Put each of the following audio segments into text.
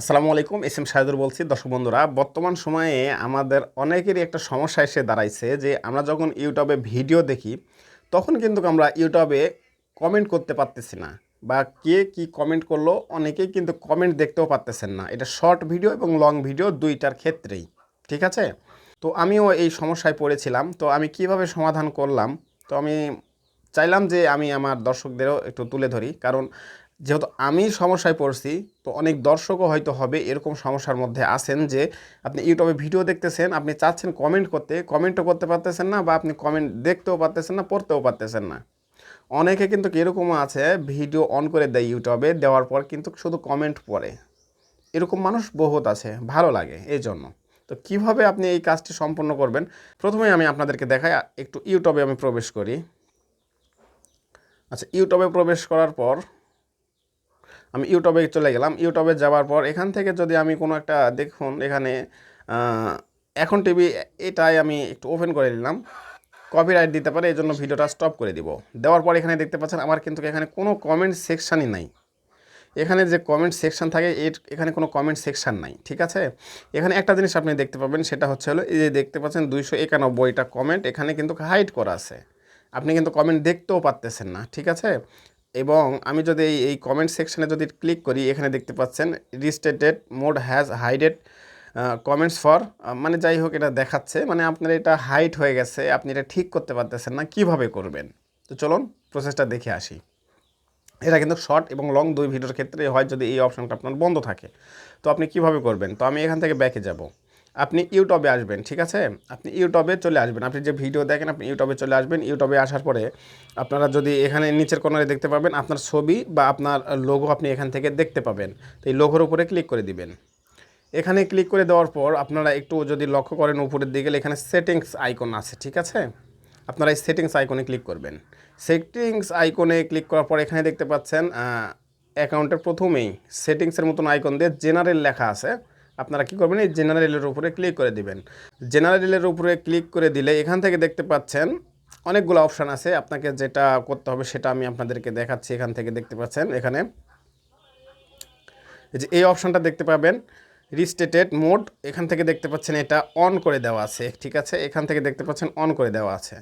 আসসালামু আলাইকুম, S M Shahidur বলছি। দর্শক বন্ধুরা, বর্তমান সময়ে আমাদের অনেকেরই একটা সমস্যা এসে দাঁড়াইছে যে আমরা যখন ইউটিউবে ভিডিও দেখি, তখন কিন্তু আমরা ইউটিউবে কমেন্ট করতে পারতেছি না বা কে কি কমেন্ট করল অনেকেই কিন্তু কমেন্ট দেখতেও পারতেছেন না। এটা শর্ট ভিডিও এবং লং ভিডিও দুইটার ক্ষেত্রেই, ঠিক আছে? তো আমিও এই সমস্যায় পড়েছিলাম। তো আমি কীভাবে সমাধান করলাম? তো আমি চাইলাম যে আমি আমার দর্শকদেরও একটু তুলে ধরি। কারণ যেহেতু আমি সমস্যায় পড়ছি, তো অনেক দর্শকও হয়তো হবে এরকম সমস্যার মধ্যে আছেন যে, আপনি ইউটিউবে ভিডিও দেখতেছেন, আপনি চাচ্ছেন কমেন্ট করতে কমেন্টও করতে পারতেছেন না বা আপনি কমেন্ট দেখতেও পারতেছেন না, পড়তেও পারতেছেন না। অনেকে কিন্তু এরকমও আছে, ভিডিও অন করে দেয় ইউটিউবে, দেওয়ার পর কিন্তু শুধু কমেন্ট পড়ে। এরকম মানুষ বহুত আছে, ভালো লাগে এই জন্য তো কীভাবে আপনি এই কাজটি সম্পন্ন করবেন? প্রথমে আমি আপনাদেরকে দেখাই, একটু ইউটিউবে আমি প্রবেশ করি। আচ্ছা ইউটিউবে প্রবেশ করার পর আমি ইউটিউবে চলে গেলাম। ইউটিউবে যাওয়ার পর এখান থেকে যদি আমি কোনো একটা দেখুন, এখানে এখন টিভি, এটাই আমি একটু ওপেন করে নিলাম। কপিরাইট দিতে পারে এই জন্য ভিডিওটা স্টপ করে দিব। দেওয়ার পর এখানে দেখতে পাচ্ছেন, আমার কিন্তু এখানে কোনো কমেন্ট সেকশানই নাই। এখানে যে কমেন্ট সেকশন থাকে, এর এখানে কোনো কমেন্ট সেকশন নাই, ঠিক আছে? এখানে একটা জিনিস আপনি দেখতে পাবেন, সেটা হচ্ছে হলো, এই যে দেখতে পাচ্ছেন, দুইশো একানব্বইটা কমেন্ট এখানে কিন্তু হাইড করা আছে। আপনি কিন্তু কমেন্ট দেখতেও পারতেছেন না, ঠিক আছে? এবং আমি যদি এই কমেন্ট সেকশনে যদি ক্লিক করি, এখানে দেখতে পাচ্ছেন restricted mode has hided comments for মানে যাই হোক এটা দেখাচ্ছে মানে আপনার এটা হাইট হয়ে গেছে, আপনি এটা ঠিক করতে পারতেছেন না, কীভাবে করবেন? তো চলুন প্রসেসটা দেখে আসি। এটা কিন্তু শর্ট এবং লং দুই ভিডিওর ক্ষেত্রে হয় যদি এই অপশনটা আপনার বন্ধ থাকে। তো আপনি কীভাবে করবেন? তো আমি এখান থেকে ব্যাকে যাব। আপনি ইউটিউবে আসবেন, ঠিক আছে? আপনি ইউটিউবে চলে আসবেন। আপনি যে ভিডিও দেখেন, আপনি ইউটিউবে চলে আসবেন। ইউটিউবে আসার পরে আপনারা যদি এখানে নিচের কোনারে দেখতে পাবেন, আপনার ছবি বা আপনার লোগো আপনি এখান থেকে দেখতে পাবেন। তো এই লোগোর উপরে ক্লিক করে দিবেন। এখানে ক্লিক করে দেওয়ার পর আপনারা একটু যদি লক্ষ্য করেন, উপরের দিকে এখানে সেটিংস আইকন আছে, ঠিক আছে? আপনারা এই সেটিংস আইকনে ক্লিক করবেন। সেটিংস আইকনে ক্লিক করার পর এখানে দেখতে পাচ্ছেন অ্যাকাউন্টের প্রথমেই সেটিংসের মতন আইকন দিয়ে জেনারেল লেখা আছে। আপনারা কি করবেন? এই জেনারেলের উপরে ক্লিক করে দিবেন। জেনারেলের উপরে ক্লিক করে দিলে এখান থেকে দেখতে পাচ্ছেন অনেকগুলো অপশান আছে। আপনাকে যেটা করতে হবে সেটা আমি আপনাদেরকে দেখাচ্ছি। এখান থেকে দেখতে পাচ্ছেন এখানে। যে এই অপশনটা দেখতে পাবেন। রিস্টেটেড মোড এখান থেকে দেখতে পাচ্ছেন এটা অন করে দেওয়া আছে। ঠিক আছে? এখান থেকে দেখতে পাচ্ছেন অন করে দেওয়া আছে।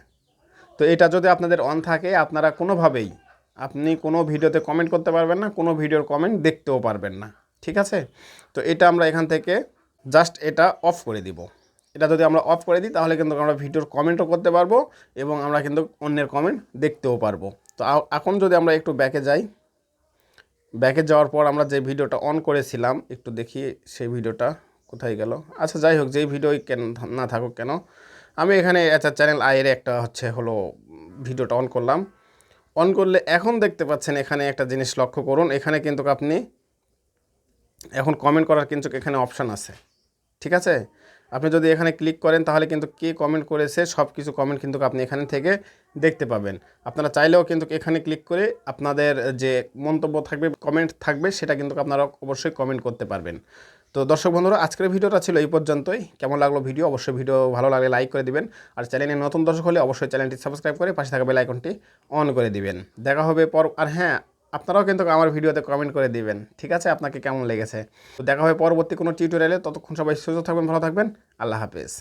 তো এটা যদি আপনাদের অন থাকে, আপনারা কোনোভাবেই আপনি কোনো ভিডিওতে কমেন্ট করতে পারবেন না, কোনো ভিডিওর কমেন্ট দেখতেও পারবেন না। ঠিক আছে? তো এটা আমরা এখান থেকে জাস্ট এটা অফ করে দিব। এটা যদি আমরা অফ করে দিই, তাহলে কিন্তু আমরা ভিডিওর কমেন্টও করতে পারব এবং আমরা কিন্তু অন্যের কমেন্ট দেখতেও পারব। তো এখন যদি আমরা একটু ব্যাকে যাই ব্যাকে যাওয়ার পর আমরা যে ভিডিওটা অন করেছিলাম, একটু দেখি সেই ভিডিওটা কোথায় গেল। আচ্ছা যাই হোক, যেই ভিডিওই কেন, না থাকুক কেন, আমি এখানে একটা চ্যানেল আয়ের একটা হচ্ছে হলো ভিডিওটা অন করলাম। অন করলে এখন দেখতে পাচ্ছেন এখানে একটা জিনিস লক্ষ্য করুন। এখানে কিন্তু আপনি এখন কমেন্ট করার কিন্তু এখানে অপশান আছে। ঠিক আছে? আপনি যদি এখানে ক্লিক করেন, তাহলে কিন্তু কে কমেন্ট করেছে সব কিছু কমেন্ট কিন্তু আপনি এখানে থেকে দেখতে পাবেন। আপনারা চাইলেও কিন্তু এখানে ক্লিক করে আপনাদের যে মন্তব্য থাকবে কমেন্ট থাকবে, সেটা কিন্তু আপনারা অবশ্যই কমেন্ট করতে পারবেন। তো দর্শক বন্ধুরা, আজকের ভিডিওটা ছিল এই পর্যন্তই। কেমন লাগল ভিডিও? অবশ্যই ভিডিও ভালো লাগলে লাইক করে দিবেন। আর চ্যানেলে নতুন দর্শক হলে অবশ্যই চ্যানেলটি সাবস্ক্রাইব করে পাশে থাকা বেল আইকনটি অন করে দিবেন। দেখা হবে পর, আর হ্যাঁ আপনারাও কিন্তু আমার ভিডিওতে কমেন্ট করে দিবেন। ঠিক আছে? আপনাকে কেমন লেগেছে? তো দেখা হবে পরবর্তী কোনো টিউটোরিয়ালে ততক্ষণ সবাই সুস্থ থাকবেন, ভালো থাকবেন। আল্লাহ হাফেজ।